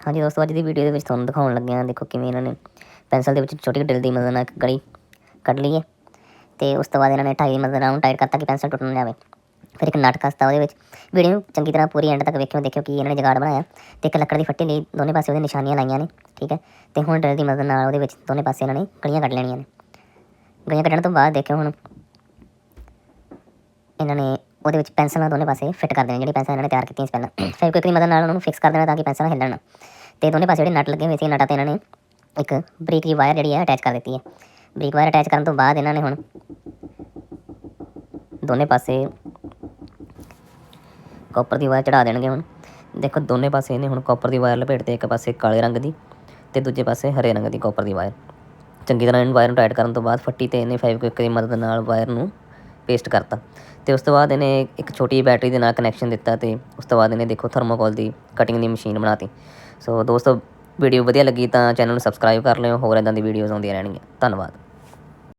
ਹਾਂਜੀ ਦੋਸਤੋ, ਅੱਜ ਦੀ ਵੀਡੀਓ ਦੇ ਵਿੱਚ ਤੁਹਾਨੂੰ ਦਿਖਾਉਣ ਲੱਗੇ ਹਾਂ, ਦੇਖੋ ਕਿਵੇਂ ਇਹਨਾਂ ਨੇ ਪੈਨਸਲ ਦੇ ਵਿੱਚ ਛੋਟੀ ਡਿਲ ਦੀ ਮਦਦ ਨਾਲ ਇੱਕ ਗਲੀ ਕੱਢ ਲਈ ਹੈ ਤੇ ਉਸ ਤੋਂ ਬਾਅਦ ਇਹਨਾਂ ਨੇ ਟਾਈ ਦੀ ਮਦਦ ਨਾਲ ਟਾਈਟ ਕਰਤਾ ਕਿ ਪੈਨਸਲ ਟੁੱਟ ਨਾ ਜਾਵੇ। ਫਿਰ ਇੱਕ ਨਾਟਕ ਕਸਤਾ ਉਹਦੇ ਵਿੱਚ। ਵੀਡੀਓ ਨੂੰ ਚੰਗੀ ਤਰ੍ਹਾਂ ਪੂਰੀ ਐਂਡ ਤੱਕ ਵੇਖਿਓ ਦੇਖਿਓ ਕਿ ਇਹਨਾਂ ਨੇ ਜਗਾੜ ਬਣਾਇਆ ਤੇ ਇੱਕ ਲੱਕੜ ਦੀ ਫੱਟੀ ਲਈ ਦੋਨੇ ਪਾਸੇ ਉਹਦੇ ਨਿਸ਼ਾਨੀਆਂ ਲਾਈਆਂ ਨੇ, ਠੀਕ ਹੈ? ਤੇ ਹੁਣ ਡਿਲ ਦੀ ਮਦਦ ਨਾਲ ਉਹਦੇ ਵਿੱਚ ਦੋਨੇ ਪਾਸੇ ਇਹਨਾਂ ਨੇ ਗਲੀਆਂ ਕੱਢ ਲੈਣੀਆਂ ਨੇ। ਗਲੀਆਂ ਕੱਢਣ ਤੋਂ ਬਾਅਦ ਦੇਖਿਓ ਹੁਣ ਇਹਨਾਂ ਨੇ ਉਹਦੇ ਵਿੱਚ ਪੈਨਸਲ ਨਾਲ ਦੋਨੇ ਪਾਸੇ ਫਿੱਟ ਕਰ ਦੇਣੇ, ਜਿਹੜੀ ਪੈਨਸਲ ਇਹਨਾਂ ਨੇ ਤਿਆਰ ਕੀਤੀਆਂ ਸੀ ਪਹਿਲਾਂ। ਫਿਰ ਕੋਈ ਦੀ ਮਦਦ ਨਾਲ ਉਹਨਾਂ ਨੂੰ ਫਿਕਸ ਕਰ ਦੇਣਾ ਤਾਂ ਕਿ ਪੈਨਸਲ ਹਿੱਲਣ ਨਾ। ਤੇ ਦੋਨੇ ਪਾਸੇ ਜਿਹੜੇ ਨਟ ਲੱਗੇ ਹੋਏ ਸੀ, ਨਟਾਂ ਤੇ ਇਹਨਾਂ ਨੇ ਇੱਕ ਬਰੀਕ ਜਿਹੀ ਵਾਇਰ ਜਿਹੜੀ ਹੈ ਅਟੈਚ ਕਰ ਦਿੱਤੀ ਹੈ। ਬਰੀਕ ਵਾਇਰ ਅਟੈਚ ਕਰਨ ਤੋਂ ਬਾਅਦ ਇਹਨਾਂ ਨੇ ਹੁਣ ਦੋਨੇ ਪਾਸੇ ਕਾਪਰ ਦੀ ਵਾਇਰ ਚੜਾ ਦੇਣਗੇ ਹੁਣ। ਦੇਖੋ, ਦੋਨੇ ਪਾਸੇ ਇਹਨੇ ਹੁਣ ਕਾਪਰ ਦੀ ਵਾਇਰ ਲਪੇਟਤੇ ਇੱਕ ਪਾਸੇ ਕਾਲੇ ਰੰਗ ਦੀ ਤੇ ਦੂਜੇ ਪਾਸੇ ਹਰੇ ਰੰਗ ਦੀ ਕਾਪਰ ਦੀ ਵਾਇਰ ਚੰਗੀ ਤਰ੍ਹਾਂ ਇਹਨੂੰ ਵਾਇਰ ਨੂੰ ਟਾਈਟ ਕਰਨ ਤੋਂ ਬਾਅਦ ਫੱਟੀ ਤੇ ਇਹਨੇ ਫਾਈਵ ਕੁਇਕ ਦੀ ਮਦਦ ਨਾਲ ਵਾਇਰ ਨੂੰ ਪੇਸਟ ਕਰਤਾ। ਤੇ ਉਸ ਤੋਂ ਬਾਅਦ ਇਹਨੇ ਇੱਕ ਛੋਟੀ ਬੈਟਰੀ ਦੇ ਨਾਲ ਕਨੈਕਸ਼ਨ ਦਿੱਤਾ ਤੇ ਉਸ ਤੋਂ ਬਾਅਦ ਇਹਨੇ ਦੇਖੋ ਥਰਮੋਕੋਲ ਦੀ ਕਟਿੰਗ ਦੀ ਮਸ਼ੀਨ ਬਣਾਤੀ। ਸੋ ਦੋਸਤੋ ਵੀਡੀਓ ਵਧੀਆ ਲੱਗੀ ਤਾਂ ਚੈਨਲ ਨੂੰ ਸਬਸਕ੍ਰਾਈਬ ਕਰ ਲਿਓ, ਹੋਰ ਇਦਾਂ ਦੀ ਵੀਡੀਓਜ਼ ਆਉਂਦੀਆਂ ਰਹਿਣਗੀਆਂ। ਧੰਨਵਾਦ।